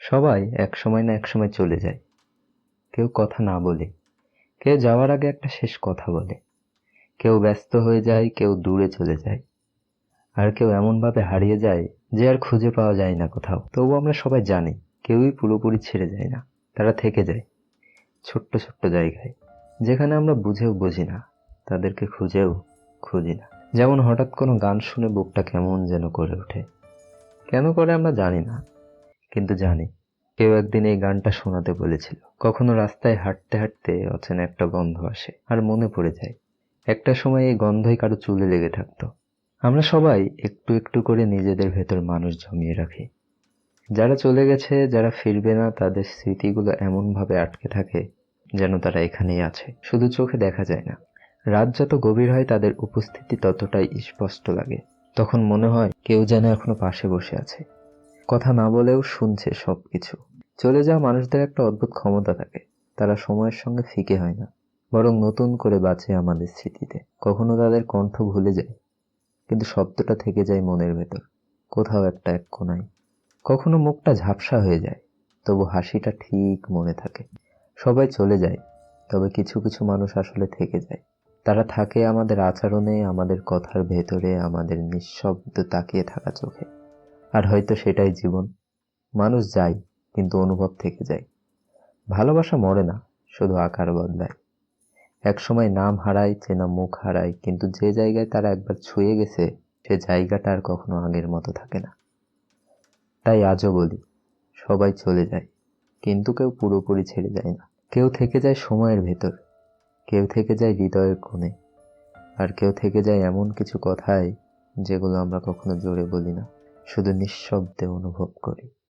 সবাই এক সময় না এক সময় চলে যায়। কেউ কথা না বলে, কেউ যাওয়ার আগে একটা শেষ কথা বলে। কেউ ব্যস্ত হয়ে যায়, কেউ দূরে চলে যায়। আর কেউ এমনভাবে হারিয়ে যায় যে আর খুঁজে পাওয়া যায় না কোথাও। তবু আমরা সবাই জানি, কেউই পুরোপুরি ছেড়ে যায় না, তারা থেকে যায় ছোট্ট ছোট্ট জায়গায়, যেখানে আমরা বুঝেও বুঝি না, তাদেরকে খুঁজেও খুঁজি না। যেমন হঠাৎ কোনো গান শুনে বুকটা কেমন যেন করে ওঠে। কেন করে আমরা জানি না কিন্তু জানি, কেউ একদিন এই গানটা শোনাতে বলেছিল। কখনো রাস্তায় হাঁটতে হাঁটতে অচেনা একটা গন্ধ আসে, আর মনে পড়ে যায়, একটা সময় এই গন্ধই কারও চুলে লেগে থাকতো। আমরা সবাই একটু একটু করে নিজেদের ভেতর মানুষ জমিয়ে রাখি। যারা চলে গেছে, যারা ফিরবে না, তাদের স্মৃতিগুলো এমনভাবে আটকে থাকে যেন তারা এখানেই আছে। শুধু চোখে দেখা যায় না, রাত যত গভীর হয়, তাদের উপস্থিতি ততটাই স্পষ্ট লাগে। তখন মনে হয় কেউ যেন এখনও পাশে বসে আছে। কথা না বলেও শুনছে সব কিছু চলে যাওয়া মানুষদের একটা অদ্ভুত ক্ষমতা থাকে। তারা সময়ের সঙ্গে ফিকে হয় না। বরং নতুন করে বাঁচে আমাদের স্মৃতিতে। কখনো তাদের কণ্ঠ ভুলে যায়, কিন্তু শব্দটা থেকে যায় মনের ভেতর। কোথাও একটা এক কোনায় কখনো মুখটা ঝাপসা হয়ে যায়, তবু হাসিটা ঠিক মনে থাকে। সবাই চলে যায়, তবে কিছু কিছু মানুষ আসলে থেকে যায়। তারা থাকে আমাদের আচরণে, আমাদের কথার ভেতরে, আমাদের নিঃশব্দ তাকিয়ে থাকা চোখে। আর হয়তো সেটাই জীবন। মানুষ যায়, কিন্তু অনুভব থেকে যায়। ভালোবাসা মরে না, শুধু আকার বদলায়। এক সময় নাম হারায় চেনা মুখ হারায়, কিন্তু যে জায়গায় তারা একবার ছুঁয়ে গেছে, সে জায়গাটা আর কখনো আগের মতো থাকে না। তাই আজও বলি, সবাই চলে যায়, কিন্তু কেউ পুরোপুরি ছেড়ে যায় না। কেউ থেকে যায় সময়ের ভেতর, কেউ থেকে যায় হৃদয়ের কোণে, আর কেউ থেকে যায় এমন কিছু কথায়, যেগুলো আমরা কখনো জোরে বলি না। শুধু নিঃশব্দে অনুভব করি।